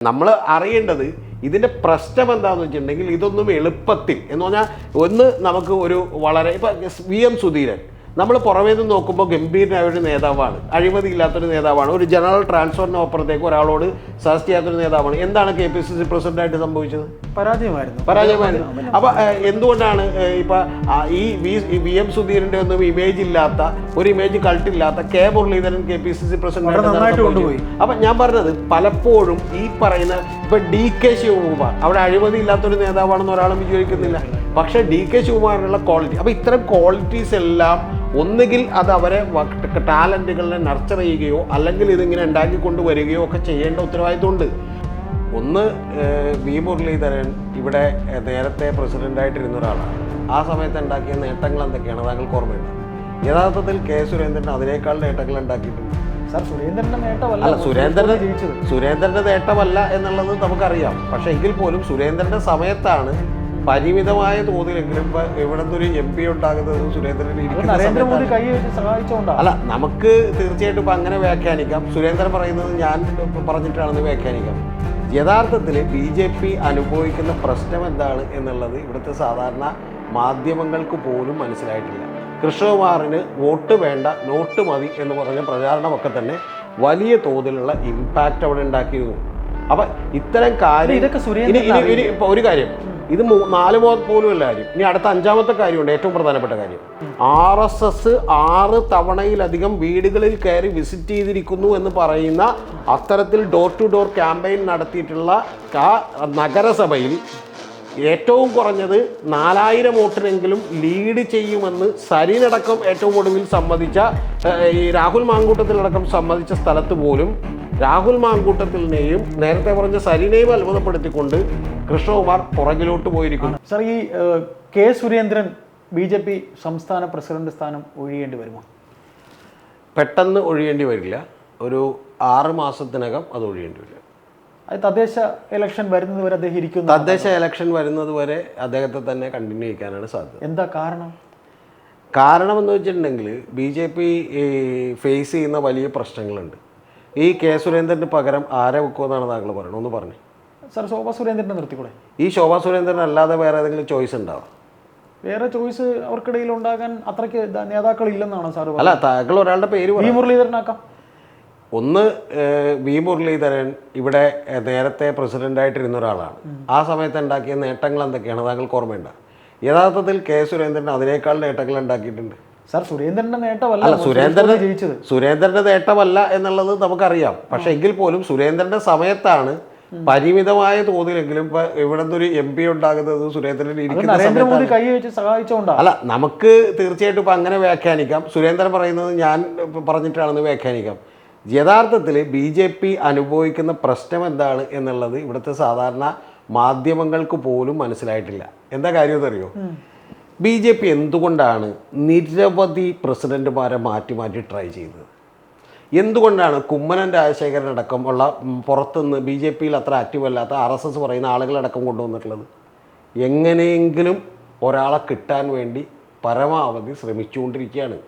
നമ്മൾ അറിയേണ്ടത് ഇതിന്റെ പ്രശ്നം എന്താണെന്ന് വെച്ചിട്ടുണ്ടെങ്കിൽ ഇതൊന്നും എളുപ്പത്തിൽ എന്ന് പറഞ്ഞാൽ ഒന്ന് നമുക്ക് ഒരു വളരെ ഇപ്പം വി എം സുധീരൻ നമ്മൾ പുറമേ നിന്ന് നോക്കുമ്പോൾ ഗംഭീരനായ ഒരു നേതാവാണ്. അഴിമതി ഇല്ലാത്തൊരു നേതാവാണ്. ഒരു ജനറൽ ട്രാൻസ്ഫറിന് അപ്പുറത്തേക്ക് ഒരാളോട് സജസ്റ്റ് ചെയ്യാത്തൊരു നേതാവാണ്. എന്താണ് കെ പി സി സി പ്രസിഡന്റായിട്ട് സംഭവിച്ചത്? പരാജയമായിരുന്നു. പരാജയമായിരുന്നു. അപ്പൊ എന്തുകൊണ്ടാണ് ഇപ്പൊ ഈ വി എം സുധീരന്റെ ഒന്നും ഇമേജ് ഇല്ലാത്ത ഒരു image കൾട്ടില്ലാത്ത K Muraleedharan K P C C president കൊണ്ടുപോയി. അപ്പൊ ഞാൻ പറഞ്ഞത് പലപ്പോഴും ഈ പറയുന്ന ഇപ്പൊ ഡി കെ ശിവകുമാർ അവിടെ അഴിമതി ഇല്ലാത്തൊരു നേതാവാണെന്ന് ഒരാളും വിചാരിക്കുന്നില്ല. പക്ഷെ ഡി കെ ശിവകുമാറിനുള്ള ക്വാളിറ്റി അപ്പൊ ഇത്തരം ക്വാളിറ്റീസ് എല്ലാം ഒന്നുകിൽ അത് അവരെ ടാലന്റുകളെ നർച്ചർ ചെയ്യുകയോ അല്ലെങ്കിൽ ഇതിങ്ങനെ ഉണ്ടാക്കി കൊണ്ടുവരികയോ ഒക്കെ ചെയ്യേണ്ട ഉത്തരവാദിത്വമുണ്ട്. ഒന്ന് വി. മുരളീധരൻ ഇവിടെ നേരത്തെ പ്രസിഡന്റായിട്ടിരുന്ന ഒരാളാണ്. ആ സമയത്ത് ഉണ്ടാക്കിയ നേട്ടങ്ങൾ എന്തൊക്കെയാണ്? താങ്കൾക്ക് ഓർമ്മയുണ്ട്? യഥാർത്ഥത്തിൽ കെ. സുരേന്ദ്രൻ അതിനേക്കാൾ നേട്ടങ്ങൾ ഉണ്ടാക്കിയിട്ടുണ്ട്. സാർ സുരേന്ദ്രന്റെ നേട്ടമല്ല അല്ല സുരേന്ദ്രൻ സുരേന്ദ്രന്റെ നേട്ടമല്ല എന്നുള്ളത് നമുക്കറിയാം. പക്ഷെ എങ്കിൽ പോലും സുരേന്ദ്രന്റെ സമയത്താണ് പരിമിതമായ തോതിലെങ്കിലും നിന്ന് ഒരു എം പി ഉണ്ടാകുന്നത് സുരേന്ദ്രൻ. കൈ സഹായിച്ചുകൊണ്ടാണ് അല്ല നമുക്ക് തീർച്ചയായിട്ടും ഇപ്പം അങ്ങനെ വ്യാഖ്യാനിക്കാം. സുരേന്ദ്രൻ പറയുന്നത് ഞാൻ പറഞ്ഞിട്ടാണെന്ന് വ്യാഖ്യാനിക്കാം. യഥാർത്ഥത്തിൽ ബി ജെ പി അനുഭവിക്കുന്ന പ്രശ്നം എന്താണ് എന്നുള്ളത് ഇവിടുത്തെ സാധാരണ മാധ്യമങ്ങൾക്ക് പോലും മനസ്സിലായിട്ടില്ല. കൃഷ്ണകുമാറിന് വോട്ട് വേണ്ട നോട്ട് മതി എന്ന് പറഞ്ഞ പ്രചാരണമൊക്കെ തന്നെ വലിയ തോതിലുള്ള ഇമ്പാക്റ്റ് അവിടെ ഉണ്ടാക്കിയിരുന്നു. അപ്പം ഇത്തരം കാര്യം ഒരു കാര്യം. ഇത് നാല് പോലും അല്ല കാര്യം. ഇനി അടുത്ത അഞ്ചാമത്തെ കാര്യമുണ്ട് ഏറ്റവും പ്രധാനപ്പെട്ട കാര്യം. ആർ എസ് എസ് ആറ് തവണയിലധികം വീടുകളിൽ കയറി വിസിറ്റ് ചെയ്തിരിക്കുന്നു എന്ന് പറയുന്ന അത്തരത്തിൽ ഡോർ ടു ഡോർ ക്യാമ്പയിൻ നടത്തിയിട്ടുള്ള നഗരസഭയിൽ ഏറ്റവും കുറഞ്ഞത് നാലായിരം വോട്ടിനെങ്കിലും ലീഡ് ചെയ്യുമെന്ന് സരിനടക്കം ഏറ്റവും ഒടുവിൽ സംബന്ധിച്ച ഈ രാഹുൽ മാങ്കൂട്ടത്തിലടക്കം സംബന്ധിച്ച സ്ഥലത്ത് പോലും രാഹുൽ മാങ്കൂട്ടത്തിനെയും നേരത്തെ പറഞ്ഞ സരിനെയും അത്ഭുതപ്പെടുത്തിക്കൊണ്ട് കൃഷ്ണകുമാർ പുറകിലോട്ട് പോയിരിക്കുന്നു. സർ ഈ K Surendran B J P സംസ്ഥാന പ്രസിഡന്റ് സ്ഥാനം ഒഴിയേണ്ടി വരുമോ? പെട്ടെന്ന് ഒഴിയേണ്ടി വരില്ല. ഒരു ആറ് മാസത്തിനകം അത് ഒഴിയേണ്ടി വരില്ല തദ്ദേശ ഇലക്ഷൻ വരുന്നത് വരെ അദ്ദേഹം ഇരിക്കുന്നു തദ്ദേശ ഇലക്ഷൻ വരുന്നത് വരെ അദ്ദേഹത്തെ തന്നെ കണ്ടിന്യൂ ചെയ്യിക്കാനാണ് സാധ്യത. എന്താ കാരണം? കാരണം എന്ന് വെച്ചിട്ടുണ്ടെങ്കിൽ ബി ജെ പി ഫേസ് ചെയ്യുന്ന വലിയ പ്രശ്നങ്ങളുണ്ട്. ഈ കെ സുരേന്ദ്രന് പകരം ആരെ വെക്കുമെന്നാണ് താങ്കൾ പറയുന്നത്? ഒന്ന് പറഞ്ഞു. സാർ ശോഭാ സുരേന്ദ്രനെ നിർത്തിക്കൂടെ? ഈ ശോഭാ സുരേന്ദ്രൻ അല്ലാതെ വേറെ ഏതെങ്കിലും ചോയ്സ് ഉണ്ടാവും വേറെ ചോയ്സ് അവർക്കിടയിൽ ഉണ്ടാകാൻ അത്രയ്ക്ക് നേതാക്കൾ ഇല്ലെന്നാണ് സാർ അല്ല താങ്കൾ ഒരാളുടെ പേര് വി മുരളീധരനാക്കാം. ഒന്ന് വി മുരളീധരൻ ഇവിടെ നേരത്തെ പ്രസിഡന്റായിട്ടിരുന്ന ഒരാളാണ്. ആ സമയത്ത് ഉണ്ടാക്കിയ നേട്ടങ്ങൾ എന്തൊക്കെയാണ്? താങ്കൾക്ക് ഓർമ്മയുണ്ട്? യഥാർത്ഥത്തിൽ കെ സുരേന്ദ്രൻ അതിനേക്കാൾ നേട്ടങ്ങൾ ഉണ്ടാക്കിയിട്ടുണ്ട്. സാർ സുരേന്ദ്രന്റെ നേട്ടമല്ല അല്ല സുരേന്ദ്രന്റെ ജയിച്ചത്. സുരേന്ദ്രന്റെ നേട്ടമല്ല എന്നുള്ളത് നമുക്കറിയാം. പക്ഷെ എങ്കിൽ പോലും സുരേന്ദ്രന്റെ സമയത്താണ് പരിമിതമായ തോതിലെങ്കിലും ഇപ്പൊ ഇവിടെ നിന്നൊരു എം പി ഉണ്ടാകുന്നത് സുരേന്ദ്രൻ ഇരിക്കുന്ന കൈ വെച്ച് സഹായിച്ചുകൊണ്ടാണ് അല്ല നമുക്ക് തീർച്ചയായിട്ടും ഇപ്പൊ അങ്ങനെ വ്യാഖ്യാനിക്കാം. സുരേന്ദ്രൻ പറയുന്നത് ഞാൻ പറഞ്ഞിട്ടാണെന്ന് വ്യാഖ്യാനിക്കാം. യഥാർത്ഥത്തിൽ ബി ജെ പി അനുഭവിക്കുന്ന പ്രശ്നം എന്താണ് എന്നുള്ളത് ഇവിടുത്തെ സാധാരണ മാധ്യമങ്ങൾക്ക് പോലും മനസ്സിലായിട്ടില്ല. എന്താ കാര്യം എന്നറിയോ ബി ജെ പി എന്തുകൊണ്ടാണ് നിരവധി പ്രസിഡന്റുമാരെ മാറ്റി മാറ്റി ട്രൈ ചെയ്തത്? എന്തുകൊണ്ടാണ് കുമ്മനം രാജശേഖരൻ അടക്കം ഉള്ള ഉം, പുറത്തുനിന്ന് ബി ജെ പിയിൽ അത്ര ആക്റ്റീവ് അല്ലാത്ത ആർ എസ് എസ് പറയുന്ന ആളുകളടക്കം കൊണ്ടുവന്നിട്ടുള്ളത്? എങ്ങനെയെങ്കിലും ഒരാളെ കിട്ടാൻ വേണ്ടി പരമാവധി ശ്രമിച്ചുകൊണ്ടിരിക്കുകയാണ്.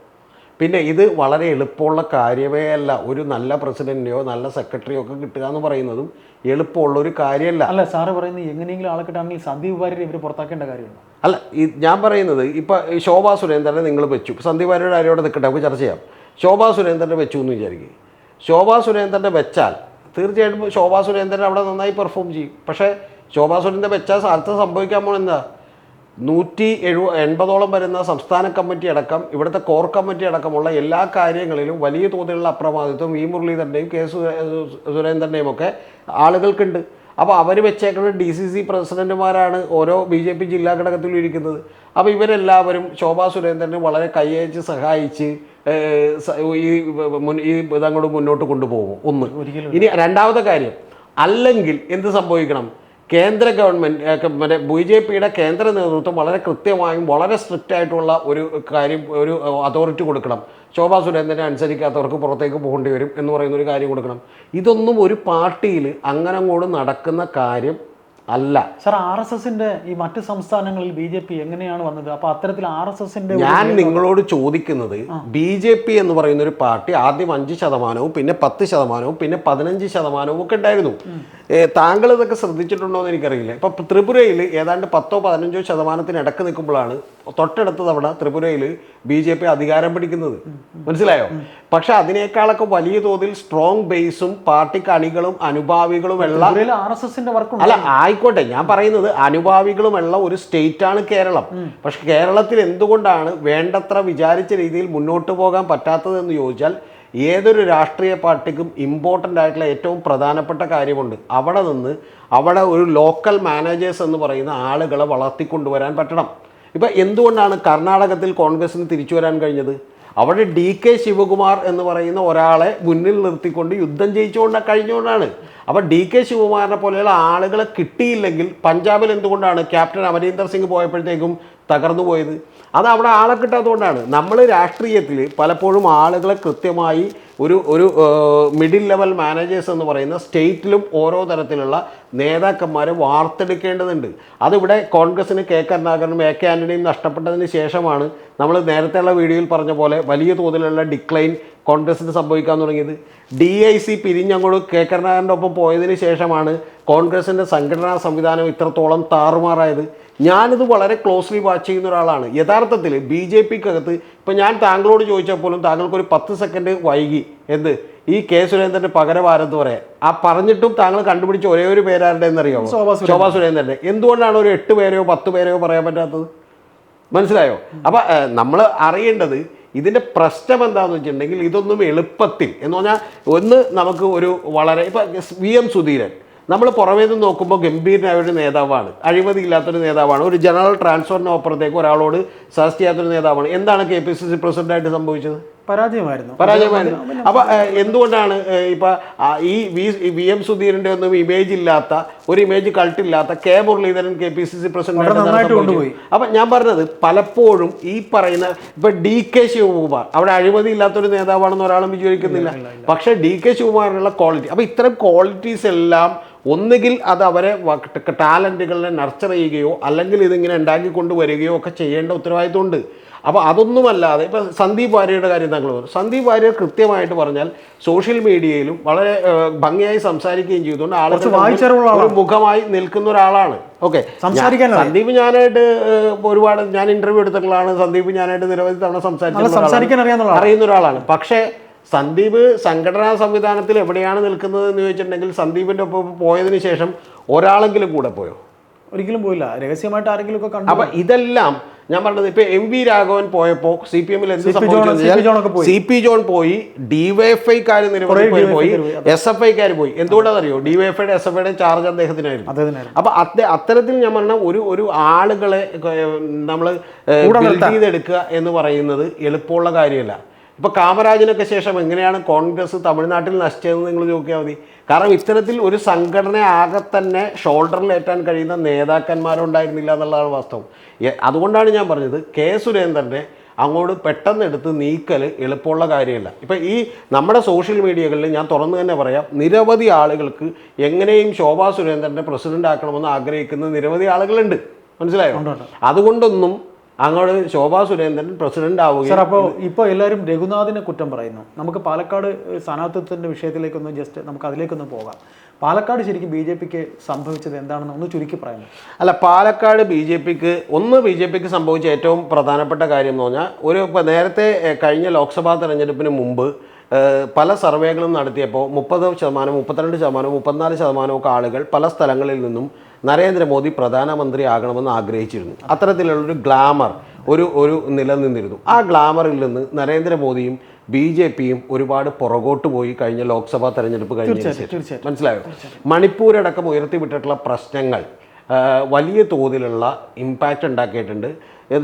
പിന്നെ ഇത് വളരെ എളുപ്പമുള്ള കാര്യമേ അല്ല ഒരു നല്ല പ്രസിഡന്റിനെയോ നല്ല സെക്രട്ടറിയോ ഒക്കെ കിട്ടുക എന്ന് പറയുന്നതും എളുപ്പമുള്ള ഒരു കാര്യമല്ല. അല്ല സാറ് പറയുന്നത് എങ്ങനെയെങ്കിലും ആളെ കിട്ടാണെങ്കിൽ സന്ദീപ് വാര്യരെ ഇവർ പുറത്താക്കേണ്ട കാര്യമാണ് അല്ല ഈ ഞാൻ പറയുന്നത് ഇപ്പം ശോഭാ സുരേന്ദ്രനെ നിങ്ങൾ വെച്ചു. സന്ദീപ് വാര്യരുടെ ആരോടെ നിൽക്കട്ടെ നമുക്ക് ചർച്ച ചെയ്യാം. ശോഭാ സുരേന്ദ്രനെ വെച്ചു എന്ന് വിചാരിക്കുക ശോഭാ സുരേന്ദ്രനെ വെച്ചാൽ തീർച്ചയായിട്ടും ശോഭാ സുരേന്ദ്രൻ അവിടെ നന്നായി പെർഫോം ചെയ്യും. പക്ഷേ ശോഭാ സുരേന്ദ്രൻ വെച്ചാൽ സ്ഥലത്ത് സംഭവിക്കാൻ എന്താ? നൂറ്റി എഴു എൺപതോളം വരുന്ന സംസ്ഥാന കമ്മിറ്റി അടക്കം ഇവിടുത്തെ കോർ കമ്മിറ്റി അടക്കമുള്ള എല്ലാ കാര്യങ്ങളിലും വലിയ തോതിലുള്ള അപ്രമാദിത്വം വി മുരളീധരന്റെയും കെ സുരേന്ദ്രന്റെയും ഒക്കെ ആളുകൾക്കുണ്ട്. അപ്പോൾ അവർ വെച്ചേക്കുന്ന ഡി സി സി പ്രസിഡന്റുമാരാണ് ഓരോ ബി ജെ പി ജില്ലാ ഘടകത്തിലും ഇരിക്കുന്നത്. അപ്പോൾ ഇവരെല്ലാവരും ശോഭാ സുരേന്ദ്രനെ വളരെ കൈയച്ച് സഹായിച്ച് ഈ മുൻ- ഈ ഇതങ്ങോട്ട് മുന്നോട്ട് കൊണ്ടുപോകും. ഒന്ന്. ഇനി രണ്ടാമത്തെ കാര്യം. അല്ലെങ്കിൽ എന്ത് സംഭവിക്കണം? കേന്ദ്ര ഗവൺമെന്റ് മറ്റേ ബി ജെ പിയുടെ കേന്ദ്ര നേതൃത്വം വളരെ കൃത്യമായും വളരെ സ്ട്രിക്റ്റ് ആയിട്ടുള്ള ഒരു കാര്യം ഒരു അതോറിറ്റി കൊടുക്കണം. ശോഭാ സുരേന്ദ്രനെ അനുസരിക്കാത്തവർക്ക് പുറത്തേക്ക് പോകേണ്ടി വരും എന്ന് പറയുന്ന ഒരു കാര്യം കൊടുക്കണം. ഇതൊന്നും ഒരു പാർട്ടിയിൽ അങ്ങനെ അങ്ങോട്ട് നടക്കുന്ന കാര്യം അല്ല. സാർ ആർ എസ് എസിന്റെ ഈ മറ്റ് സംസ്ഥാനങ്ങളിൽ ബി ജെ പി എങ്ങനെയാണ് വന്നത്? അപ്പൊ അത്തരത്തിൽ ആർ എസ് എസിന്റെ ഞാൻ നിങ്ങളോട് ചോദിക്കുന്നത് ബി ജെ പി എന്ന് പറയുന്ന ഒരു പാർട്ടി ആദ്യം അഞ്ച് ശതമാനവും പിന്നെ പത്ത് ശതമാനവും പിന്നെ പതിനഞ്ച് ശതമാനവും ഒക്കെ ഉണ്ടായിരുന്നു. താങ്കൾ ഇതൊക്കെ ശ്രദ്ധിച്ചിട്ടുണ്ടോ എന്ന് എനിക്കറിയില്ല. ഇപ്പൊ ത്രിപുരയിൽ ഏതാണ്ട് പത്തോ പതിനഞ്ചോ ശതമാനത്തിന് ഇടയ്ക്ക് നിൽക്കുമ്പോഴാണ് തൊട്ടടുത്ത തവണ ത്രിപുരയിൽ ബി ജെ പി അധികാരം പിടിക്കുന്നത്. മനസ്സിലായോ? പക്ഷെ അതിനേക്കാളൊക്കെ വലിയ തോതിൽ സ്ട്രോങ് ബേസും പാർട്ടി കണികളും അനുഭാവികളും ഉള്ള ആർ എസ് എസിന്റെ വർക്ക് അല്ല ആയിക്കോട്ടെ. ഞാൻ പറയുന്നത് അനുഭാവികളുമുള്ള ഒരു സ്റ്റേറ്റ് ആണ് കേരളം. പക്ഷെ കേരളത്തിൽ എന്തുകൊണ്ടാണ് വേണ്ടത്ര വിചാരിച്ച രീതിയിൽ മുന്നോട്ട് പോകാൻ പറ്റാത്തതെന്ന് ചോദിച്ചാൽ ഏതൊരു രാഷ്ട്രീയ പാർട്ടിക്കും ഇമ്പോർട്ടന്റ് ആയിട്ടുള്ള ഏറ്റവും പ്രധാനപ്പെട്ട കാര്യമുണ്ട്. അവിടെ നിന്ന് അവിടെ ഒരു ലോക്കൽ മാനേജേഴ്സ് എന്ന് പറയുന്ന ആളുകളെ വളർത്തിക്കൊണ്ടുവരാൻ പറ്റണം. ഇപ്പം എന്തുകൊണ്ടാണ് കർണാടകത്തിൽ കോൺഗ്രസിന് തിരിച്ചു വരാൻ കഴിഞ്ഞത്? അവിടെ ഡി കെ ശിവകുമാർ എന്ന് പറയുന്ന ഒരാളെ മുന്നിൽ നിർത്തിക്കൊണ്ട് യുദ്ധം ജയിച്ചുകൊണ്ട് കഴിഞ്ഞുകൊണ്ടാണ്. അപ്പോൾ ഡി കെ ശിവകുമാറിനെ പോലെയുള്ള ആളുകളെ കിട്ടിയില്ലെങ്കിൽ പഞ്ചാബിൽ എന്തുകൊണ്ടാണ് ക്യാപ്റ്റൻ അമരീന്ദർ സിംഗ് പോയപ്പോഴത്തേക്കും തകർന്നു പോയത്? അത് അവിടെ ആളെ കിട്ടാത്തതുകൊണ്ടാണ്. നമ്മൾ രാഷ്ട്രീയത്തിൽ പലപ്പോഴും ആളുകളെ കൃത്യമായി ഒരു ഒരു മിഡിൽ ലെവൽ മാനേജേഴ്സ് എന്ന് പറയുന്ന സ്റ്റേറ്റിലും ഓരോ തരത്തിലുള്ള നേതാക്കന്മാർ വാർത്തെടുക്കേണ്ടതുണ്ട്. അതിവിടെ കോൺഗ്രസിന് കെ കരുണാകരനും എ കെ ആന്റണിയും നഷ്ടപ്പെട്ടതിന് ശേഷമാണ് നമ്മൾ നേരത്തെയുള്ള വീഡിയോയിൽ പറഞ്ഞ പോലെ വലിയ തോതിലുള്ള ഡിക്ലൈൻ കോൺഗ്രസിന് സംഭവിക്കാൻ തുടങ്ങിയത്. ഡി ഐ സി പിരിഞ്ഞങ്ങോട്ട് കെ കരുണാകരന്റെ ഒപ്പം പോയതിന് ശേഷമാണ് കോൺഗ്രസിന്റെ സംഘടനാ സംവിധാനം ഇത്രത്തോളം താറുമാറായത്. ഞാനിത് വളരെ ക്ലോസ്ലി വാച്ച് ചെയ്യുന്ന ഒരാളാണ്. യഥാർത്ഥത്തിൽ ബി ജെ പിക്കകത്ത് ഇപ്പം ഞാൻ താങ്കളോട് ചോദിച്ചാൽ പോലും താങ്കൾക്കൊരു പത്ത് സെക്കൻഡ് വൈകി എന്ത്? ഈ കെ സുരേന്ദ്രന്റെ പകരമാരെന്ന് പറയാം ആ പറഞ്ഞിട്ടും താങ്കൾ കണ്ടുപിടിച്ച ഒരേ ഒരു പേരാരുടെ എന്നറിയാമോ ശോഭാ സുരേന്ദ്രന്റെ എന്തുകൊണ്ടാണ് ഒരു എട്ട് പേരെയോ പത്ത് പേരെയോ പറയാൻ പറ്റാത്തത്? മനസ്സിലായോ? അപ്പം നമ്മൾ അറിയേണ്ടത് ഇതിന്റെ പ്രശ്നം എന്താണെന്ന് വെച്ചിട്ടുണ്ടെങ്കിൽ ഇതൊന്നും എളുപ്പത്തിൽ എന്ന് പറഞ്ഞാൽ ഒന്ന് നമുക്ക് ഒരു വളരെ ഇപ്പം വി എം സുധീരൻ. നമ്മൾ പുറമേ നിന്ന് നോക്കുമ്പോൾ ഗംഭീരനായ ഒരു നേതാവാണ്. അഴിമതിയില്ലാത്തൊരു നേതാവാണ്. ഒരു ജനറൽ ട്രാൻസ്ഫറിന് അപ്പുറത്തേക്ക് ഒരാളോട് സജസ്റ്റ് ചെയ്യാത്തൊരു നേതാവാണ്. എന്താണ് കെ പി സി സി പ്രസിഡന്റായിട്ട് സംഭവിച്ചത്? പരാജയമായിരുന്നു. പരാജയമായിരുന്നു. അപ്പൊ എന്തുകൊണ്ടാണ് ഇപ്പൊ ഈ വി എം സുധീരന്റെ ഒന്നും ഇമേജ് ഇല്ലാത്ത ഒരു image കൾട്ടില്ലാത്ത K Muraleedharan K P C C president കൊണ്ടുപോയി. അപ്പൊ ഞാൻ പറഞ്ഞത് പലപ്പോഴും ഈ പറയുന്ന ഇപ്പൊ ഡി കെ ശിവകുമാർ അവിടെ അഴിമതി ഇല്ലാത്തൊരു നേതാവാണെന്ന് ഒരാളും വിചാരിക്കുന്നില്ല. പക്ഷെ ഡി കെ ശിവകുമാറിനുള്ള ക്വാളിറ്റി അപ്പൊ ഇത്തരം ക്വാളിറ്റീസ് എല്ലാം ഒന്നുകിൽ അത് അവരെ ടാലന്റുകളെ നർച്ചർ ചെയ്യുകയോ അല്ലെങ്കിൽ ഇതിങ്ങനെ ഉണ്ടാക്കി കൊണ്ടുവരികയോ ഒക്കെ ചെയ്യേണ്ട ഉത്തരവാദിത്വമുണ്ട്. അപ്പോൾ അതൊന്നുമല്ലാതെ ഇപ്പോൾ സന്ദീപ് വാര്യയുടെ കാര്യം താങ്കൾ പറഞ്ഞു. സന്ദീപ് വാര്യർ കൃത്യമായിട്ട് പറഞ്ഞാൽ സോഷ്യൽ മീഡിയയിലും വളരെ ഭംഗിയായി സംസാരിക്കുകയും ചെയ്തുകൊണ്ട് ആളുകൾ ഒരു മുഖമായി നിൽക്കുന്ന ഒരാളാണ്. ഓക്കെ. സംസാരിക്കാൻ സന്ദീപ് ഞാനായിട്ട് ഒരുപാട് ഞാൻ ഇന്റർവ്യൂ എടുത്തിട്ടുള്ളതാണ്. സന്ദീപ് ഞാനായിട്ട് നിരവധി തവണ സംസാരിക്കുന്ന സംസാരിച്ചിട്ടുള്ള. അറിയുന്ന ഒരാളാണ്. പക്ഷേ സന്ദീപ് സംഘടനാ സംവിധാനത്തിൽ എവിടെയാണ് നിൽക്കുന്നത് എന്ന് ചോദിച്ചിട്ടുണ്ടെങ്കിൽ സന്ദീപിന്റെ ഒപ്പം പോയതിനു ശേഷം ഒരാളെങ്കിലും കൂടെ പോയോ? ഒരിക്കലും പോയില്ല. രഹസ്യമായിട്ട് ആരെങ്കിലും ഒക്കെ കണ്ടു അപ്പൊ ഇതെല്ലാം ഞാൻ പറഞ്ഞത് ഇപ്പൊ എം വി രാഘവൻ പോയപ്പോ സി പി എമ്മിൽ എന്ത്. സി പി ജോൺ പോയി. ഡിവൈഎഫ്ഐക്കാർ നിരവധി പോയി എസ് എഫ് ഐക്കാർ പോയി എന്തുകൊണ്ടാണെന്നറിയോ ഡിവൈഎഫ്ഐയുടെ എസ് എഫ് ഐയുടെ ചാർജ് അദ്ദേഹത്തിനായിരുന്നു. അപ്പൊ അത്ത അത്തരത്തിൽ ഞാൻ പറഞ്ഞ ഒരു ഒരു ആളുകളെ നമ്മൾ ചെയ്തെടുക്കുക എന്ന് പറയുന്നത് എളുപ്പമുള്ള കാര്യമല്ല. ഇപ്പൊ കാമരാജിനൊക്കെ ശേഷം എങ്ങനെയാണ് കോൺഗ്രസ് തമിഴ്നാട്ടിൽ നശിച്ചതെന്ന് നിങ്ങൾ നോക്കിയാൽ മതി. കാരണം ഇത്തരത്തിൽ ഒരു സംഘടന ആകെ തന്നെ ഷോൾഡറിലേറ്റാൻ കഴിയുന്ന നേതാക്കന്മാരുണ്ടായിരുന്നില്ല എന്നുള്ളതാണ് വാസ്തവം. അതുകൊണ്ടാണ് ഞാൻ പറഞ്ഞത് കെ സുരേന്ദ്രനെ അങ്ങോട്ട് പെട്ടെന്ന് എടുത്ത് നീക്കൽ എളുപ്പമുള്ള കാര്യമല്ല. ഇപ്പം ഈ നമ്മുടെ സോഷ്യൽ മീഡിയകളിൽ ഞാൻ തുറന്നു തന്നെ പറയാം നിരവധി ആളുകൾക്ക് എങ്ങനെയും ശോഭാ സുരേന്ദ്രനെ പ്രസിഡന്റ് ആക്കണമെന്ന് ആഗ്രഹിക്കുന്ന നിരവധി ആളുകളുണ്ട്. മനസ്സിലായോ? അതുകൊണ്ടൊന്നും അങ്ങോട്ട് ശോഭാ സുരേന്ദ്രൻ പ്രസിഡന്റ് സാർ ആവുകയും അപ്പോൾ ഇപ്പോൾ എല്ലാവരും രഘുനാഥിനെ കുറ്റം പറയുന്നു. നമുക്ക് പാലക്കാട് സ്ഥാനാർത്ഥിത്വത്തിന്റെ വിഷയത്തിലേക്കൊന്ന് ജസ്റ്റ് നമുക്ക് അതിലേക്കൊന്ന് പോകാം. പാലക്കാട് ശരിക്കും ബി ജെ പിക്ക് സംഭവിച്ചത് എന്താണെന്ന് ഒന്ന് ചുരുക്കി പറയുന്നു അല്ല പാലക്കാട് ബി ജെ പിക്ക് ഒന്ന് ബി ജെ പിക്ക് സംഭവിച്ച ഏറ്റവും പ്രധാനപ്പെട്ട കാര്യം എന്ന് പറഞ്ഞാൽ ഒരു ഇപ്പോൾ നേരത്തെ കഴിഞ്ഞ ലോക്സഭാ തെരഞ്ഞെടുപ്പിന് മുമ്പ് പല സർവേകളും നടത്തിയപ്പോൾ മുപ്പത് ശതമാനം മുപ്പത്തിരണ്ട് ശതമാനം മുപ്പത്തിനാല് ശതമാനം ഒക്കെ ആളുകൾ പല സ്ഥലങ്ങളിൽ നിന്നും നരേന്ദ്രമോദി പ്രധാനമന്ത്രി ആകണമെന്ന് ആഗ്രഹിച്ചിരുന്നു. അത്തരത്തിലുള്ളൊരു ഗ്ലാമർ ഒരു ഒരു നിലനിന്നിരുന്നു. ആ ഗ്ലാമറിൽ നിന്ന് നരേന്ദ്രമോദിയും ബി ജെ പിയും ഒരുപാട് പുറകോട്ട് പോയി കഴിഞ്ഞ ലോക്സഭാ തെരഞ്ഞെടുപ്പ് കഴിഞ്ഞ. മനസ്സിലായോ? മണിപ്പൂരടക്കം ഉയർത്തിവിട്ടിട്ടുള്ള പ്രശ്നങ്ങൾ വലിയ തോതിലുള്ള ഇമ്പാക്റ്റ് ഉണ്ടാക്കിയിട്ടുണ്ട്.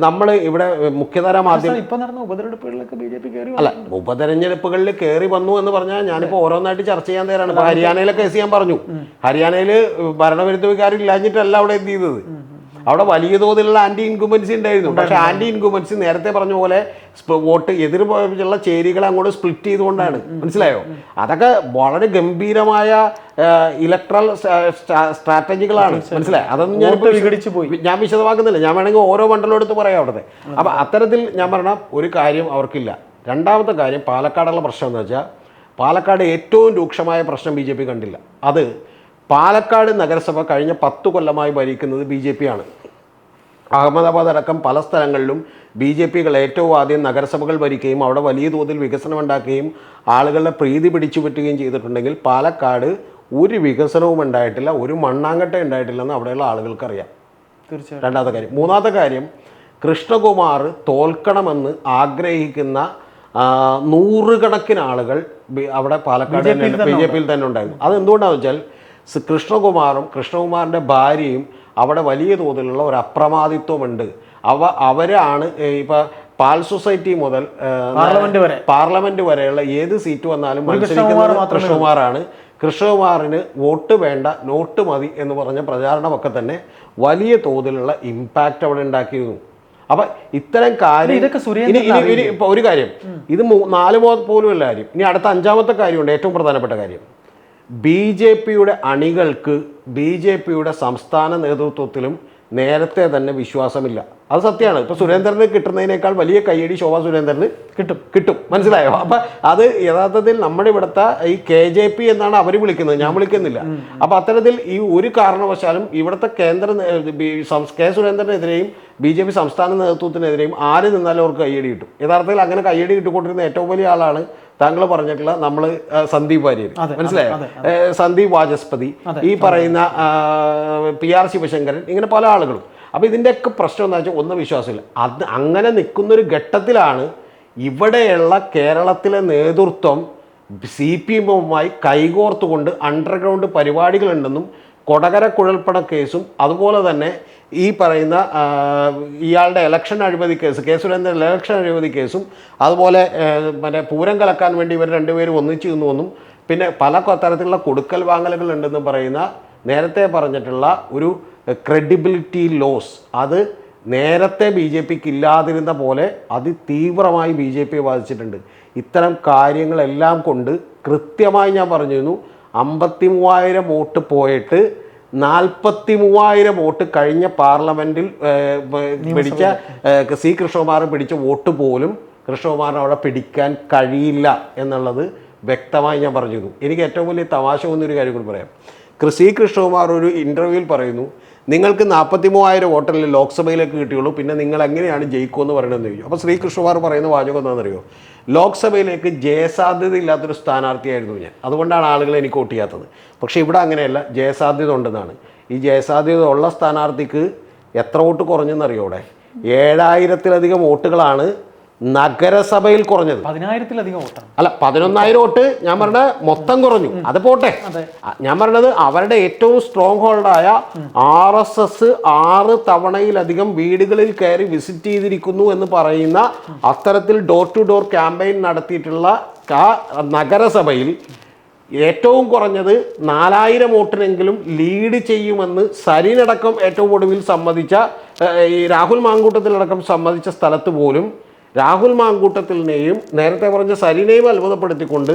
നമ്മൾ ഇവിടെ മുഖ്യധാര മാധ്യമം ഇപ്പൊ നടന്ന ഉപതെരഞ്ഞെടുപ്പുകളിലൊക്കെ ബി ജെ പി കയറി അല്ല ഉപതെരഞ്ഞെടുപ്പുകളിൽ കയറി വന്നു എന്ന് പറഞ്ഞാൽ ഞാനിപ്പോൾ ഓരോന്നായിട്ട് ചർച്ച ചെയ്യാൻ തയ്യാറാണ്. ഇപ്പൊ ഹരിയാനയിലെ കേസ് ഞാൻ പറഞ്ഞു. ഹരിയാനയിൽ ഭരണവിരുദ്ധ വികാരം ഇല്ലാഞ്ഞിട്ടല്ല അവിടെ എന്ത് ചെയ്തത്? അവിടെ വലിയ തോതിലുള്ള ആന്റി ഇൻകുമൻസി ഉണ്ടായിരുന്നു. പക്ഷേ ആന്റി ഇൻകുമൻസി നേരത്തെ പറഞ്ഞ പോലെ വോട്ട് എതിർള്ള ചേരികളെ അങ്ങോട്ട് സ്പ്ലിറ്റ് ചെയ്തുകൊണ്ടാണ്. മനസ്സിലായോ? അതൊക്കെ വളരെ ഗംഭീരമായ ഇലക്ട്രൽ സ്ട്രാറ്റജികളാണ് മനസ്സിലായി? അതൊന്നും ഞാൻ വിഘടിച്ചു പോയി. ഞാൻ വിശദമാക്കുന്നില്ല. ഞാൻ വേണമെങ്കിൽ ഓരോ മണ്ഡലം എടുത്ത് പറയാം അവിടുത്തെ. അപ്പം അത്തരത്തിൽ ഞാൻ പറഞ്ഞ ഒരു കാര്യം അവർക്കില്ല. രണ്ടാമത്തെ കാര്യം പാലക്കാടുള്ള പ്രശ്നം എന്ന് വെച്ചാൽ പാലക്കാട് ഏറ്റവും രൂക്ഷമായ പ്രശ്നം ബി ജെ പി കണ്ടില്ല. അത് പാലക്കാട് നഗരസഭ കഴിഞ്ഞ പത്ത് കൊല്ലമായി ഭരിക്കുന്നത് ബി ജെ പി ആണ്. അഹമ്മദാബാദ് അടക്കം പല സ്ഥലങ്ങളിലും ബി ജെ പികൾ ഏറ്റവും ആദ്യം നഗരസഭകൾ ഭരിക്കുകയും അവിടെ വലിയ തോതിൽ വികസനം ഉണ്ടാക്കുകയും ആളുകളുടെ പ്രീതി പിടിച്ചു പറ്റുകയും ചെയ്തിട്ടുണ്ടെങ്കിൽ പാലക്കാട് ഒരു വികസനവും ഉണ്ടായിട്ടില്ല ഒരു മണ്ണാങ്കട്ട ഉണ്ടായിട്ടില്ലെന്ന് അവിടെയുള്ള ആളുകൾക്കറിയാം. തീർച്ചയായും രണ്ടാമത്തെ കാര്യം. മൂന്നാമത്തെ കാര്യം കൃഷ്ണകുമാർ തോൽക്കണമെന്ന് ആഗ്രഹിക്കുന്ന നൂറുകണക്കിന് ആളുകൾ അവിടെ പാലക്കാട് ബി ജെ പിയിൽ തന്നെ ഉണ്ടായിരുന്നു. അത് എന്തുകൊണ്ടാണെന്ന് വെച്ചാൽ കൃഷ്ണകുമാറും കൃഷ്ണകുമാറിന്റെ ഭാര്യയും അവിടെ വലിയ തോതിലുള്ള ഒരു അപ്രമാദിത്വമുണ്ട്. അവ അവരാണ് ഇപ്പോൾ പാൽ സൊസൈറ്റി മുതൽ പാർലമെന്റ് വരെ. പാർലമെന്റ് വരെയുള്ള ഏത് സീറ്റ് വന്നാലും മത്സരിക്കുന്നത് കൃഷ്ണകുമാറാണ്. കൃഷ്ണകുമാറിന് വോട്ട് വേണ്ട നോട്ട് മതി എന്ന് പറഞ്ഞ പ്രചാരണമൊക്കെ തന്നെ വലിയ തോതിലുള്ള ഇമ്പാക്റ്റ് അവിടെ ഉണ്ടാക്കിയിരുന്നു. അപ്പൊ ഇത്തരം കാര്യം ഇനി ഒരു കാര്യം. ഇത് നാല് പോലും ഉള്ള കാര്യം. ഇനി അടുത്ത അഞ്ചാമത്തെ കാര്യമുണ്ട് ഏറ്റവും പ്രധാനപ്പെട്ട കാര്യം. ബി ജെ പിയുടെ അണികൾക്ക് ബി ജെ പിയുടെ സംസ്ഥാന നേതൃത്വത്തിലും നേരത്തെ തന്നെ വിശ്വാസമില്ല. അത് സത്യമാണ്. ഇപ്പൊ സുരേന്ദ്രന് കിട്ടുന്നതിനേക്കാൾ വലിയ കയ്യടി ശോഭാ സുരേന്ദ്രന് കിട്ടും. കിട്ടും. മനസ്സിലായോ? അപ്പൊ അത് യഥാർത്ഥത്തിൽ നമ്മുടെ ഇവിടുത്തെ ഈ കെ ജെ പി എന്നാണ് അവർ വിളിക്കുന്നത്. ഞാൻ വിളിക്കുന്നില്ല. അപ്പൊ അത്തരത്തിൽ ഈ ഒരു കാരണവശാലും ഇവിടുത്തെ കേന്ദ്ര കെ സുരേന്ദ്രനെതിരെയും ബി ജെ പി സംസ്ഥാന നേതൃത്വത്തിനെതിരെയും ആര് നിന്നാലും അവർക്ക് കയ്യടി കിട്ടും. യഥാർത്ഥത്തിൽ അങ്ങനെ കയ്യടി കിട്ടിക്കൊണ്ടിരുന്ന ഏറ്റവും വലിയ ആളാണ് താങ്കൾ പറഞ്ഞിട്ടുള്ള നമ്മൾ സന്ദീപ് വാര്യർ മനസ്സിലായോ? സന്ദീപ് വാചസ്പതി ഈ പറയുന്ന പി ആർ ശിവശങ്കരൻ ഇങ്ങനെ പല ആളുകളും. അപ്പോൾ ഇതിന്റെയൊക്കെ പ്രശ്നം എന്താ വെച്ചാൽ ഒന്നും വിശ്വാസമില്ല. അത് അങ്ങനെ നിൽക്കുന്നൊരു ഘട്ടത്തിലാണ് ഇവിടെയുള്ള കേരളത്തിലെ നേതൃത്വം സി പി എമ്മുമായി കൈകോർത്തുകൊണ്ട് അണ്ടർഗ്രൗണ്ട് പരിപാടികളുണ്ടെന്നും കൊടകര കുഴൽപ്പണ കേസും അതുപോലെ തന്നെ ഈ പറയുന്ന ഇയാളുടെ ഇലക്ഷൻ അഴിമതി കേസ് കെ സുരേന്ദ്രൻ ഇലക്ഷൻ അഴിമതി കേസും അതുപോലെ മറ്റേ പൂരം കലക്കാൻ വേണ്ടി ഇവർ രണ്ടുപേരും ഒന്നിച്ചു നിന്നുവെന്നും പിന്നെ പല തരത്തിലുള്ള കൊടുക്കൽ വാങ്ങലുകൾ ഉണ്ടെന്നും പറയുന്ന നേരത്തെ പറഞ്ഞിട്ടുള്ള ഒരു ക്രെഡിബിലിറ്റി ലോസ് അത് നേരത്തെ ബി ജെ പിക്ക് ഇല്ലാതിരുന്ന പോലെ അതിതീവ്രമായി ബി ജെ പിയെ ബാധിച്ചിട്ടുണ്ട്. ഇത്തരം കാര്യങ്ങളെല്ലാം കൊണ്ട് കൃത്യമായി ഞാൻ പറഞ്ഞിരുന്നു അമ്പത്തി മൂവായിരം വോട്ട് പോയിട്ട് നാൽപ്പത്തി മൂവായിരം വോട്ട് കഴിഞ്ഞ പാർലമെന്റിൽ പിടിച്ച സി കൃഷ്ണകുമാർ പിടിച്ച വോട്ട് പോലും കൃഷ്ണകുമാറിന് അവിടെ പിടിക്കാൻ കഴിയില്ല എന്നുള്ളത് വ്യക്തമായി ഞാൻ പറഞ്ഞിരുന്നു. എനിക്ക് ഏറ്റവും വലിയ തമാശ ഒന്നൊരു കാര്യം കൂടി പറയാം. സി കൃഷ്ണകുമാർ ഒരു ഇന്റർവ്യൂവിൽ പറയുന്നു നിങ്ങൾക്ക് നാൽപ്പത്തി മൂവായിരം വോട്ടല്ലേ ലോക്സഭയിലേക്ക് കിട്ടിയുള്ളൂ. പിന്നെ നിങ്ങൾ എങ്ങനെയാണ് ജയിക്കുമെന്ന് പറയണമെന്ന് ചോദിച്ചു. അപ്പോൾ ശ്രീകൃഷ്ണവാർ പറയുന്ന വാചകം എന്താണെന്നറിയോ? ലോക്സഭയിലേക്ക് ജയസാധ്യത ഇല്ലാത്തൊരു സ്ഥാനാർത്ഥിയായിരുന്നു ഞാൻ. അതുകൊണ്ടാണ് ആളുകൾ എനിക്ക് വോട്ട് ചെയ്യാത്തത്. പക്ഷേ ഇവിടെ അങ്ങനെയല്ല. ജയസാധ്യത ഉണ്ടെന്നാണ്. ഈ ജയസാധ്യത ഉള്ള സ്ഥാനാർത്ഥിക്ക് എത്ര വോട്ട് കുറഞ്ഞെന്നറിയോ ഇവിടെ ഏഴായിരത്തിലധികം വോട്ടുകളാണ് നഗരസഭയിൽ കുറഞ്ഞത്. പതിനായിരത്തിലധികം വോട്ടാണ്. അല്ല പതിനൊന്നായിരം വോട്ട് ഞാൻ പറഞ്ഞ മൊത്തം കുറഞ്ഞു. അത് പോട്ടെ. ഞാൻ പറഞ്ഞത് അവരുടെ ഏറ്റവും സ്ട്രോങ് ഹോൾഡായ ആർ എസ് എസ് ആറ് തവണയിലധികം വീടുകളിൽ കയറി വിസിറ്റ് ചെയ്തിരിക്കുന്നു എന്ന് പറയുന്ന അത്തരത്തിൽ ഡോർ ടു ഡോർ ക്യാമ്പയിൻ നടത്തിയിട്ടുള്ള നഗരസഭയിൽ ഏറ്റവും കുറഞ്ഞത് നാലായിരം വോട്ടിനെങ്കിലും ലീഡ് ചെയ്യുമെന്ന് സരിനടക്കം ഏറ്റവും ഒടുവിൽ സമ്മതിച്ച ഈ രാഹുൽ മാങ്കൂട്ടത്തിലടക്കം സമ്മതിച്ച സ്ഥലത്ത് പോലും രാഹുൽ മാങ്കൂട്ടത്തിനെയും നേരത്തെ പറഞ്ഞ സലിനെയും അത്ഭുതപ്പെടുത്തിക്കൊണ്ട്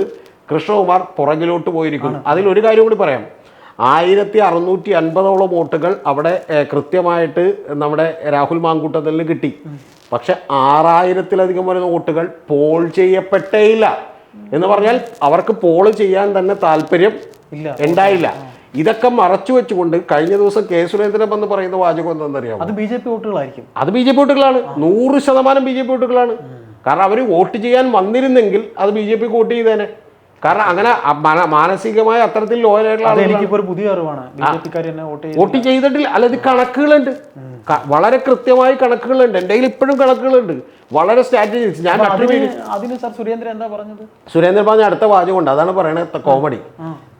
കൃഷ്ണകുമാർ പുറകിലോട്ട് പോയിരിക്കുന്നു. അതിലൊരു കാര്യം കൂടി പറയാം. ആയിരത്തി അറുന്നൂറ്റി അൻപതോളം വോട്ടുകൾ അവിടെ കൃത്യമായിട്ട് നമ്മുടെ രാഹുൽ മാങ്കൂട്ടത്തിന് കിട്ടി. പക്ഷെ ആറായിരത്തിലധികം വരുന്ന വോട്ടുകൾ പോൾ ചെയ്യപ്പെട്ടേയില്ല. എന്ന് പറഞ്ഞാൽ അവർക്ക് പോൾ ചെയ്യാൻ തന്നെ താല്പര്യം ഉണ്ടായില്ല. ഇതൊക്കെ മറച്ചു വെച്ചുകൊണ്ട് കഴിഞ്ഞ ദിവസം കെ സുരേന്ദ്രൻ വന്ന് പറയുന്ന വാചകം എന്താണെന്നറിയാമോ? അത് ബി ജെ പി വോട്ടുകളായിരിക്കും. അത് ബി ജെ പി വോട്ടുകളാണ്. നൂറ് ശതമാനം ബി ജെ പി വോട്ടുകളാണ്. കാരണം അവർ വോട്ട് ചെയ്യാൻ വന്നിരുന്നെങ്കിൽ അത് ബി ജെ പിക്ക് വോട്ട് ചെയ്തേനെ. കാരണം അങ്ങനെ മാനസികമായ അത്തരത്തിൽ ലോയലായിട്ടുള്ള ഒരു പുതിയ അറിവാണ്. വോട്ട് ചെയ്ത് ചെയ്തിട്ടില്ല. അല്ല ഇത് കണക്കുകളുണ്ട്. വളരെ കൃത്യമായി കണക്കുകളുണ്ട്. എന്റെ കയ്യിൽ ഇപ്പോഴും കണക്കുകളുണ്ട്. വളരെ സ്ട്രാറ്റജീസ്. ഞാൻ അതിന് അതിന് സുരേന്ദ്രൻ എന്താ പറഞ്ഞത്? സുരേന്ദ്രൻ പറഞ്ഞ അടുത്ത വാചകമുണ്ട്. അതാണ് പറയണത് കോമഡി.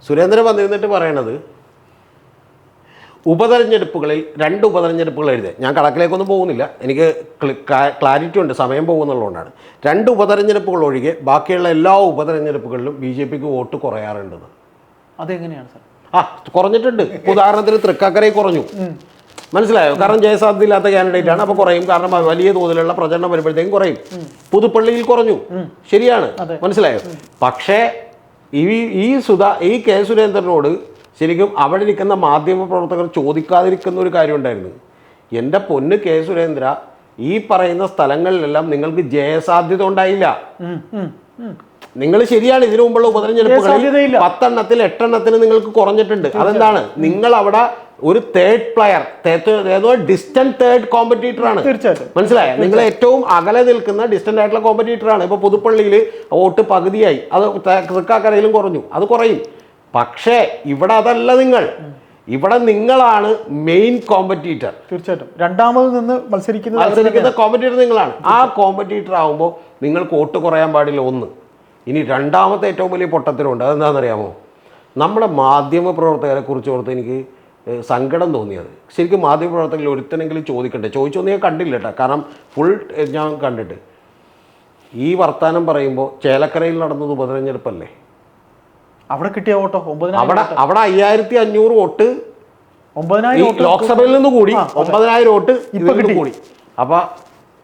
സുരേന്ദ്രൻ വന്നിരുന്നിട്ട് പറയണത് ഉപതെരഞ്ഞെടുപ്പുകളിൽ രണ്ട് ഉപതെരഞ്ഞെടുപ്പുകൾ എഴുതി ഞാൻ കണക്കിലേക്കൊന്നും പോകുന്നില്ല. എനിക്ക് ക്ലാരിറ്റി ഉണ്ട് സമയം പോകുന്നുള്ളതുകൊണ്ടാണ്. രണ്ട് ഉപതെരഞ്ഞെടുപ്പുകൾ ഒഴികെ ബാക്കിയുള്ള എല്ലാ ഉപതെരഞ്ഞെടുപ്പുകളിലും ബി ജെ പിക്ക് വോട്ട് കുറയാറുണ്ടെന്ന് അതെങ്ങനെയാണ് സർ? ആ കുറഞ്ഞിട്ടുണ്ട്. ഉദാഹരണത്തിന് തൃക്കാക്കരയിൽ കുറഞ്ഞു. മനസ്സിലായോ? കാരണം ജയസാധ്യത ഇല്ലാത്ത കാൻഡിഡേറ്റ് ആണ്. അപ്പോൾ കുറയും. കാരണം വലിയ തോതിലുള്ള പ്രചരണം വരുമ്പോഴത്തേക്കും കുറയും. പുതുപ്പള്ളിയിൽ കുറഞ്ഞു. ശരിയാണ്. മനസ്സിലായോ? പക്ഷേ ഈ ഈ സുധ ഈ കെ സുരേന്ദ്രനോട് ശരിക്കും അവിടെ നിൽക്കുന്ന മാധ്യമ പ്രവർത്തകർ ചോദിക്കാതിരിക്കുന്ന ഒരു കാര്യം ഉണ്ടായിരുന്നു എന്റെ പൊന്ന് കെ സുരേന്ദ്ര ഈ പറയുന്ന സ്ഥലങ്ങളിലെല്ലാം നിങ്ങൾക്ക് ജയസാധ്യത ഉണ്ടായില്ല. നിങ്ങൾ ശരിയാണ് ഇതിനു മുമ്പുള്ള ഉപതെരഞ്ഞെടുപ്പുകളിൽ. പത്തെണ്ണത്തിൽ എട്ടെണ്ണത്തിൽ നിങ്ങൾക്ക് കുറഞ്ഞിട്ടുണ്ട്. അതെന്താണ്? നിങ്ങൾ അവിടെ ഒരു third player distant third competitor ആണ്. മനസ്സിലായോ? നിങ്ങൾ ഏറ്റവും അകലെ നിൽക്കുന്ന ഡിസ്റ്റന്റ് ആയിട്ടുള്ള കോമ്പറ്റീറ്റർ ആണ്. ഇപ്പൊ പുതുപ്പള്ളിയിൽ വോട്ട് പകുതിയായി. അത് തൃക്കാക്കരയിലും കുറഞ്ഞു. അത് കുറയും. പക്ഷേ ഇവിടെ അതല്ല നിങ്ങൾ. ഇവിടെ നിങ്ങളാണ് മെയിൻ കോമ്പറ്റീറ്റർ തീർച്ചയായിട്ടും. രണ്ടാമത് നിന്ന് മത്സരിക്കുന്ന മത്സരിക്കുന്ന കോമ്പറ്റീറ്റർ നിങ്ങളാണ്. ആ കോമ്പറ്റീറ്റർ ആകുമ്പോൾ നിങ്ങൾക്ക് വോട്ട് കുറയാൻ പാടില്ല ഒന്ന്. ഇനി രണ്ടാമത്തെ ഏറ്റവും വലിയ പൊട്ടത്തിലുണ്ട്. അതെന്താണെന്നറിയാമോ? നമ്മുടെ മാധ്യമ പ്രവർത്തകരെ കുറിച്ച് ഓർത്ത് എനിക്ക് സങ്കടം തോന്നിയത്. ശരിക്കും മാധ്യമ പ്രവർത്തകരിൽ ഒരുത്തനെങ്കിലും ചോദിക്കണ്ടേ ചോദിച്ചൊന്നും ഞാൻ കണ്ടില്ല കേട്ടോ. കാരണം ഫുൾ ഞാൻ കണ്ടിട്ട്. ഈ വർത്തമാനം പറയുമ്പോൾ ചേലക്കരയിൽ നടന്നത് ഉപതെരഞ്ഞെടുപ്പല്ലേ? അവിടെ കിട്ടിയ വോട്ടോ? ഒമ്പതിനായിരം അവിടെ അവിടെ അയ്യായിരത്തി അഞ്ഞൂറ് വോട്ട് ഒമ്പതിനായിരം ലോക്സഭയിൽ നിന്ന് കൂടി. അതെ. ഒമ്പതിനായിരം വോട്ട് ഇപ്പൊ കിട്ടി. കൂടി. അപ്പൊ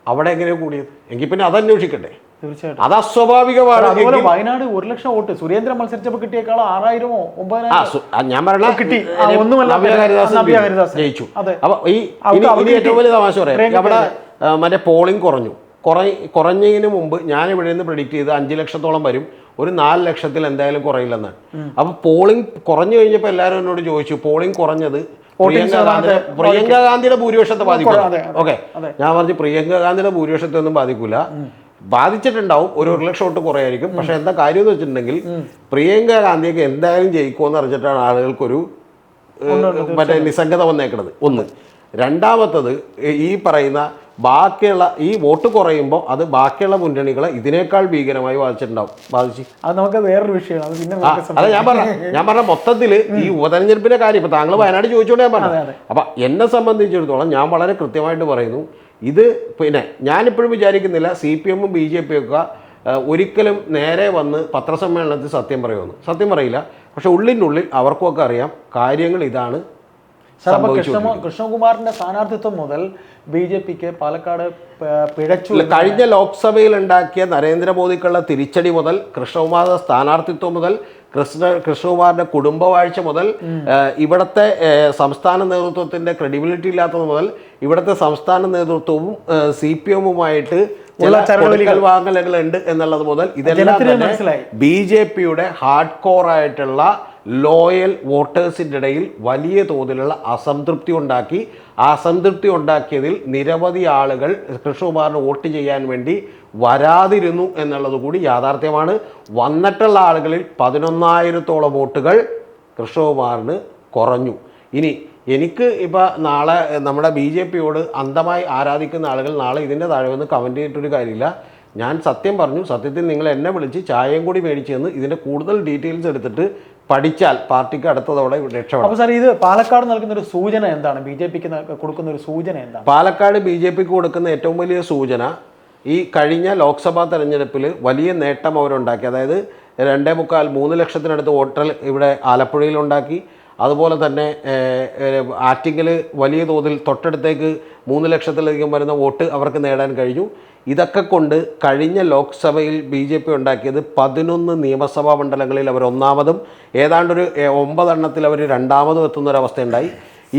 അവിടെ എങ്ങനെയാ കൂടിയത്? എങ്കിൽ പിന്നെ അതന്വേഷിക്കട്ടെ തീർച്ചയായിട്ടും. അത് അസ്വാഭാവികമാണ് അതുപോലെ വയനാട് ഒരു ലക്ഷം വോട്ട്. സുരേന്ദ്രൻ മത്സരിച്ചപ്പോൾ കിട്ടിയേക്കാൾ ആറായിരമോ ഒമ്പതിനായിരം? ഞാൻ കിട്ടി. ഒന്നുമല്ല. ജയിച്ചു. അതെ. അപ്പൊ ഈ ഏറ്റവും വലിയ തമാശ പറയാം. അവിടെ മറ്റേ പോളിംഗ് കുറഞ്ഞു. കുറ കുറഞ്ഞതിന് മുമ്പ് ഞാൻ ഇവിടെ നിന്ന് പ്രിഡിക്റ്റ് ചെയ്ത് അഞ്ച് ലക്ഷത്തോളം വരും. ഒരു നാല് ലക്ഷത്തിൽ എന്തായാലും കുറയില്ലെന്നാണ് അപ്പൊ പോളിംഗ് കുറഞ്ഞു കഴിഞ്ഞപ്പോൾ എല്ലാവരും എന്നോട് ചോദിച്ചു പോളിംഗ് കുറഞ്ഞത് പ്രിയങ്ക ഗാന്ധിയുടെ ഭൂരിപക്ഷത്തെ ബാധിക്കും ഓക്കെ. ഞാൻ പറഞ്ഞു പ്രിയങ്ക ഗാന്ധിയുടെ ഭൂരിപക്ഷത്തെ ഒന്നും ബാധിക്കൂല ബാധിച്ചിട്ടുണ്ടാവും ഒരു ഒരു ലക്ഷം തൊട്ട് കുറയായിരിക്കും. പക്ഷെ എന്താ കാര്യം എന്ന് വെച്ചിട്ടുണ്ടെങ്കിൽ പ്രിയങ്ക ഗാന്ധിയൊക്കെ എന്തായാലും ജയിക്കുമെന്ന് അറിഞ്ഞിട്ടാണ് ആളുകൾക്കൊരു മറ്റേ നിസ്സംഗത വന്നേക്കണത്. ഒന്ന്. രണ്ടാമത്തത് ഈ പറയുന്ന ബാക്കിയുള്ള ഈ വോട്ട് കുറയുമ്പോൾ അത് ബാക്കിയുള്ള മുന്നണികളെ ഇതിനേക്കാൾ ഭീകരമായി ബാധിച്ചിട്ടുണ്ടാവും. ബാധിച്ചു. അത് നമുക്ക് വേറൊരു വിഷയമാണ്. അതെ പിന്നെ അല്ല ഞാൻ പറഞ്ഞ ഞാൻ പറഞ്ഞ മൊത്തത്തിൽ ഈ ഉപതെരഞ്ഞെടുപ്പിന്റെ കാര്യം ഇപ്പൊ താങ്കൾ വയനാട് ചോദിച്ചോണ്ട് ഞാൻ പറഞ്ഞു അപ്പൊ എന്നെ സംബന്ധിച്ചിടത്തോളം ഞാൻ വളരെ കൃത്യമായിട്ട് പറയുന്നു ഇത് പിന്നെ ഞാനിപ്പോഴും വിചാരിക്കുന്നില്ല സി പി എമ്മും ബി ജെ പിയും ഒക്കെ ഒരിക്കലും നേരെ വന്ന് പത്രസമ്മേളനത്തിൽ സത്യം പറയുമെന്ന്. സത്യം പറയില്ല. പക്ഷെ ഉള്ളിന്റെ ഉള്ളിൽ അവർക്കൊക്കെ അറിയാം കാര്യങ്ങൾ ഇതാണ്. കൃഷ്ണകുമാറിന്റെ സ്ഥാനാർത്ഥിത്വം മുതൽ ബി ജെ പിക്ക് പാലക്കാട് പിഴച്ചു കഴിഞ്ഞ ലോക്സഭയിൽ ഉണ്ടാക്കിയ നരേന്ദ്രമോദിക്കുള്ള തിരിച്ചടി മുതൽ കൃഷ്ണകുമാറിന്റെ സ്ഥാനാർത്ഥിത്വം മുതൽ കൃഷ്ണ കൃഷ്ണകുമാറിന്റെ കുടുംബവാഴ്ച മുതൽ ഇവിടത്തെ സംസ്ഥാന നേതൃത്വത്തിന്റെ ക്രെഡിബിലിറ്റി ഇല്ലാത്തത് മുതൽ ഇവിടുത്തെ സംസ്ഥാന നേതൃത്വവും സി പി എമ്മുമായിട്ട് ചില വാങ്ങലുകൾ ഉണ്ട് എന്നുള്ളത് മുതൽ ഇതെല്ലാം തന്നെ ബി ജെ പിയുടെ ഹാർഡ് കോർ ആയിട്ടുള്ള ലോയൽ വോട്ടേഴ്സിന്റെ ഇടയിൽ വലിയ തോതിലുള്ള അസംതൃപ്തി ഉണ്ടാക്കി. ആ അസംതൃപ്തി ഉണ്ടാക്കിയതിൽ നിരവധി ആളുകൾ കൃഷ്ണകുമാറിന് വോട്ട് ചെയ്യാൻ വേണ്ടി വരാതിരുന്നു എന്നുള്ളത് കൂടി യാഥാർത്ഥ്യമാണ്. വന്നിട്ടുള്ള ആളുകളിൽ പതിനൊന്നായിരത്തോളം വോട്ടുകൾ കൃഷ്ണകുമാറിന് കുറഞ്ഞു. ഇനി എനിക്ക് ഇപ്പോൾ നാളെ നമ്മുടെ ബി ജെ പിയോട് അന്ധമായി ആരാധിക്കുന്ന ആളുകൾ നാളെ ഇതിന്റെ താഴെ വന്ന് കമന്റ് ചെയ്തിട്ടൊരു കാര്യമില്ല. ഞാൻ സത്യം പറഞ്ഞു സത്യത്തിൽ നിങ്ങൾ എന്നെ വിളിച്ച് ചായയും കൂടി മേടിച്ചു തന്ന് ഇതിന്റെ കൂടുതൽ ഡീറ്റെയിൽസ് എടുത്തിട്ട് പഠിച്ചാൽ പാർട്ടിക്ക് അടുത്തതോടെ രക്ഷപ്പെടും. അപ്പോൾ സാർ ഇത് പാലക്കാട് നൽകുന്ന ഒരു സൂചന എന്താണ്? ബി ജെ പിക്ക് കൊടുക്കുന്ന ഒരു സൂചന എന്താണ്? പാലക്കാട് ബി ജെ പിക്ക് കൊടുക്കുന്ന ഏറ്റവും വലിയ സൂചന ഈ കഴിഞ്ഞ ലോക്സഭാ തെരഞ്ഞെടുപ്പിൽ വലിയ നേട്ടം അവരുണ്ടാക്കി. അതായത് രണ്ടേ മുക്കാൽ മൂന്ന് ലക്ഷത്തിനടുത്ത് വോട്ടർ ഇവിടെ ആലപ്പുഴയിൽ ഉണ്ടാക്കി. അതുപോലെ തന്നെ ആറ്റിങ്ങിൽ വലിയ തോതിൽ തൊട്ടടുത്തേക്ക് മൂന്ന് ലക്ഷത്തിലധികം വരുന്ന വോട്ട് അവർക്ക് നേടാൻ കഴിഞ്ഞു. ഇതൊക്കെ കൊണ്ട് കഴിഞ്ഞ ലോക്സഭയിൽ ബി ജെ പി ഉണ്ടാക്കിയത് പതിനൊന്ന് നിയമസഭാ മണ്ഡലങ്ങളിൽ അവർ ഒന്നാമതും ഏതാണ്ടൊരു ഒമ്പതെണ്ണത്തിൽ അവർ രണ്ടാമതും എത്തുന്നൊരവസ്ഥയുണ്ടായി.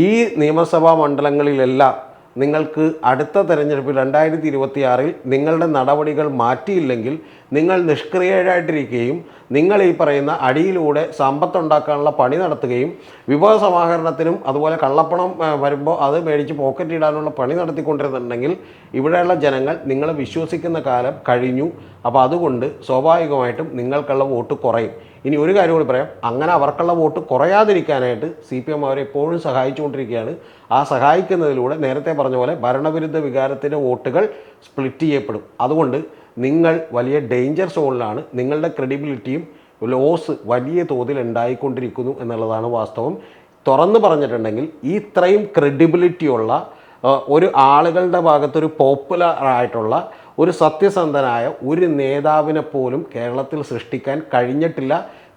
ഈ നിയമസഭാ മണ്ഡലങ്ങളിലെല്ലാം നിങ്ങൾക്ക് അടുത്ത തെരഞ്ഞെടുപ്പിൽ രണ്ടായിരത്തി ഇരുപത്തിയാറിൽ നിങ്ങളുടെ നടപടികൾ മാറ്റിയില്ലെങ്കിൽ നിങ്ങൾ നിഷ്ക്രിയരായിട്ടിരിക്കുകയും നിങ്ങൾ ഈ പറയുന്ന അടിയിലൂടെ സമ്പത്തുണ്ടാക്കാനുള്ള പണി നടത്തുകയും വിഭവ സമാഹരണത്തിനും അതുപോലെ കള്ളപ്പണം വരുമ്പോൾ അത് മേടിച്ച് പോക്കറ്റ് ഇടാനുള്ള പണി നടത്തിക്കൊണ്ടിരുന്നുണ്ടെങ്കിൽ ഇവിടെയുള്ള ജനങ്ങൾ നിങ്ങളെ വിശ്വസിക്കുന്ന കാലം കഴിഞ്ഞു. അപ്പോൾ അതുകൊണ്ട് സ്വാഭാവികമായിട്ടും നിങ്ങൾക്കുള്ള വോട്ട് കുറയും. ഇനി ഒരു കാര്യം കൂടി പറയാം. അങ്ങനെ അവർക്കുള്ള വോട്ട് കുറയാതിരിക്കാനായിട്ട് സി പി എം അവരെ എപ്പോഴും സഹായിച്ചുകൊണ്ടിരിക്കുകയാണ്. ആ സഹായിക്കുന്നതിലൂടെ നേരത്തെ പറഞ്ഞ പോലെ ഭരണവിരുദ്ധ വികാരത്തിന്റെ വോട്ടുകൾ സ്പ്ലിറ്റ് ചെയ്യപ്പെടും. അതുകൊണ്ട് നിങ്ങൾ വലിയ ഡേഞ്ചർ സോണിലാണ് നിങ്ങളുടെ ക്രെഡിബിലിറ്റിയും ലോസ് വലിയ തോതിൽ ഉണ്ടായിക്കൊണ്ടിരിക്കുന്നു എന്നുള്ളതാണ് വാസ്തവം. തുറന്നു പറഞ്ഞിട്ടുണ്ടെങ്കിൽ ഈ ഇത്രയും ക്രെഡിബിലിറ്റിയുള്ള ഒരു ആളുകളുടെ ഭാഗത്തൊരു പോപ്പുലർ ആയിട്ടുള്ള ഒരു സത്യസന്ധനായ ഒരു നേതാവിനെ പോലും കേരളത്തിൽ സൃഷ്ടിക്കാൻ കഴിഞ്ഞിട്ടില്ല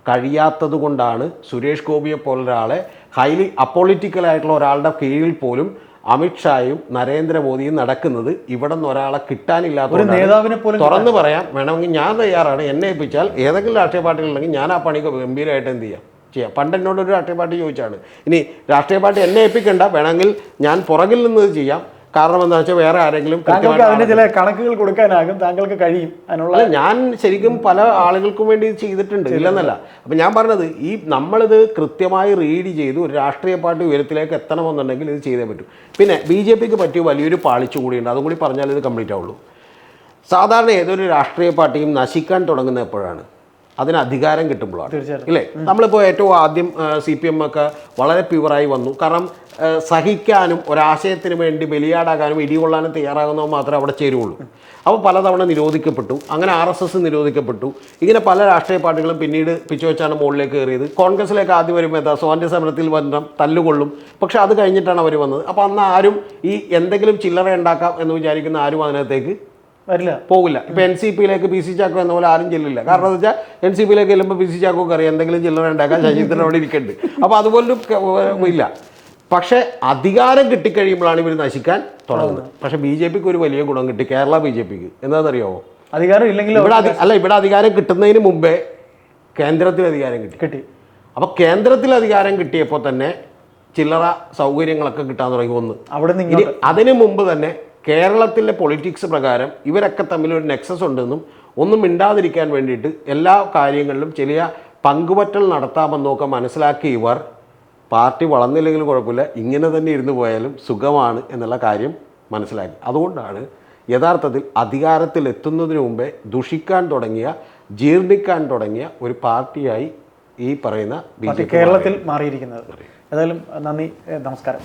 കഴിയാത്തതുകൊണ്ടാണ് സുരേഷ് ഗോപിയെ പോലൊരാളെ ഹൈലി അപ്പോളിറ്റിക്കലായിട്ടുള്ള ഒരാളുടെ കീഴിൽ പോലും അമിത്ഷായും നരേന്ദ്രമോദിയും നടക്കുന്നത് ഇവിടെ നിന്ന് ഒരാളെ കിട്ടാനില്ലാത്ത ഒരു നേതാവിനെ പോലും തുറന്നു പറയാം വേണമെങ്കിൽ ഞാൻ തയ്യാറാണ്. എന്നെ ഏൽപ്പിച്ചാൽ ഏതെങ്കിലും രാഷ്ട്രീയ പാർട്ടികളുണ്ടെങ്കിൽ ഞാൻ ആ പണി ഗംഭീരമായിട്ട് എന്ത് ചെയ്യാം? ചെയ്യാം. പണ്ട് എന്നോട് ഒരു രാഷ്ട്രീയ പാർട്ടി ചോദിച്ചാണ്. ഇനി രാഷ്ട്രീയ പാർട്ടി എന്നെ ഏൽപ്പിക്കേണ്ട. വേണമെങ്കിൽ ഞാൻ പുറകിൽ നിന്ന് ചെയ്യാം. കാരണം എന്താ വെച്ചാൽ വേറെ ആരെങ്കിലും താങ്കൾക്ക് ചില കണക്കുകൾ കൊടുക്കാനാകും താങ്കൾക്ക് കഴിയും അതിനുള്ള ഞാൻ ശരിക്കും പല ആളുകൾക്കും വേണ്ടി ഇത് ചെയ്തിട്ടുണ്ട് ഇല്ലെന്നല്ല. അപ്പം ഞാൻ പറഞ്ഞത് ഈ നമ്മളിത് കൃത്യമായി റീഡ് ചെയ്ത് ഒരു രാഷ്ട്രീയ പാർട്ടി ഉയരത്തിലേക്ക് എത്തണമെന്നുണ്ടെങ്കിൽ ഇത് ചെയ്തേ പറ്റും. പിന്നെ ബി ജെ പിക്ക് പറ്റിയ വലിയൊരു പാളിച്ചു കൂടിയുണ്ട് അതും കൂടി പറഞ്ഞാൽ ഇത് കംപ്ലീറ്റ് ആവുള്ളൂ. സാധാരണ ഏതൊരു രാഷ്ട്രീയ പാർട്ടിയും നശിക്കാൻ തുടങ്ങുന്ന എപ്പോഴാണ്? അതിന് അധികാരം കിട്ടുമ്പോഴാണ്. തീർച്ചയായിട്ടും. ഇല്ലേ? നമ്മളിപ്പോൾ ഏറ്റവും ആദ്യം സി പി എം ഒക്കെ വളരെ പ്യുവറായി വന്നു. കാരണം സഹിക്കാനും ഒരാശയത്തിന് വേണ്ടി ബലിയാടാകാനും ഇടികൊള്ളാനും തയ്യാറാകുന്നവ മാത്രമേ അവിടെ ചേരുള്ളൂ അപ്പോൾ പലതവണ നിരോധിക്കപ്പെട്ടു. അങ്ങനെ ആർ എസ് എസ് നിരോധിക്കപ്പെട്ടു. ഇങ്ങനെ പല രാഷ്ട്രീയ പാർട്ടികളും പിന്നീട് പിച്ചുവെച്ചാണ് മുകളിലേക്ക് കയറിയത്. കോൺഗ്രസിലേക്ക് ആദ്യം വരുമ്പോൾ എന്താ? സ്വാതന്ത്ര്യ സമരത്തിൽ വന്ന തല്ലുകൊള്ളും. പക്ഷെ അത് കഴിഞ്ഞിട്ടാണ് അവർ വന്നത്. അപ്പോൾ അന്ന് ആരും ഈ എന്തെങ്കിലും ചില്ലറ ഉണ്ടാക്കാം എന്ന് വിചാരിക്കുന്ന ആരും അതിനകത്തേക്ക് വരില്ല. പോകില്ല. ഇപ്പൊ എൻ സി പിയിലേക്ക് പി സി ചാക്കോ എന്ന പോലെ ആരും ചെല്ലില്ല. കാരണം എന്ന് വെച്ചാൽ എൻ സി പിയിലേക്ക് ചെല്ലുമ്പോൾ പി സി ചാക്കോക്ക് അറിയാം എന്തെങ്കിലും ചില്ലറ ഉണ്ടാക്കാൻ ശശീന്ദ്രൻ അവിടെ ഇരിക്കുന്നുണ്ട് അപ്പോൾ അതുപോലൊരു ഇല്ല. പക്ഷേ അധികാരം കിട്ടിക്കഴിയുമ്പോഴാണ് ഇവർ നശിക്കാൻ തുടങ്ങുന്നത്. പക്ഷേ ബി ജെ പിക്ക് ഒരു വലിയ ഗുണം കിട്ടി. കേരള ബി ജെ പിക്ക്. എന്താണെന്നറിയാമോ അധികാരം ഇല്ലെങ്കിലും ഇവിടെ അല്ല ഇവിടെ അധികാരം കിട്ടുന്നതിന് മുമ്പേ കേന്ദ്രത്തിൽ അധികാരം കിട്ടി. കിട്ടി. അപ്പോൾ കേന്ദ്രത്തിൽ അധികാരം കിട്ടിയപ്പോൾ തന്നെ ചില്ലറ സൗകര്യങ്ങളൊക്കെ കിട്ടാൻ തുടങ്ങി ഒന്ന്. അവിടെ നിന്ന് അതിനു മുമ്പ് തന്നെ കേരളത്തിലെ പൊളിറ്റിക്സ് പ്രകാരം ഇവരൊക്കെ തമ്മിൽ ഒരു നെക്സസ് ഉണ്ടെന്നും ഒന്നും മിണ്ടാതിരിക്കാൻ വേണ്ടിയിട്ട് എല്ലാ കാര്യങ്ങളിലും ചെറിയ പങ്കുപറ്റൽ നടത്താമെന്നൊക്കെ മനസ്സിലാക്കിയ ഇവർ പാർട്ടി വളർന്നില്ലെങ്കിലും കുഴപ്പമില്ല. ഇങ്ങനെ തന്നെ ഇരുന്ന് പോയാലും സുഖമാണ് എന്നുള്ള കാര്യം മനസ്സിലാക്കി. അതുകൊണ്ടാണ് യഥാർത്ഥത്തിൽ അധികാരത്തിൽ എത്തുന്നതിന് മുമ്പേ ദുഷിക്കാൻ തുടങ്ങിയ ജീർണിക്കാൻ തുടങ്ങിയ ഒരു പാർട്ടിയായി ഈ പറയുന്ന കേരളത്തിൽ മാറിയിരിക്കുന്നത്. ഏതായാലും നന്ദി നമസ്കാരം.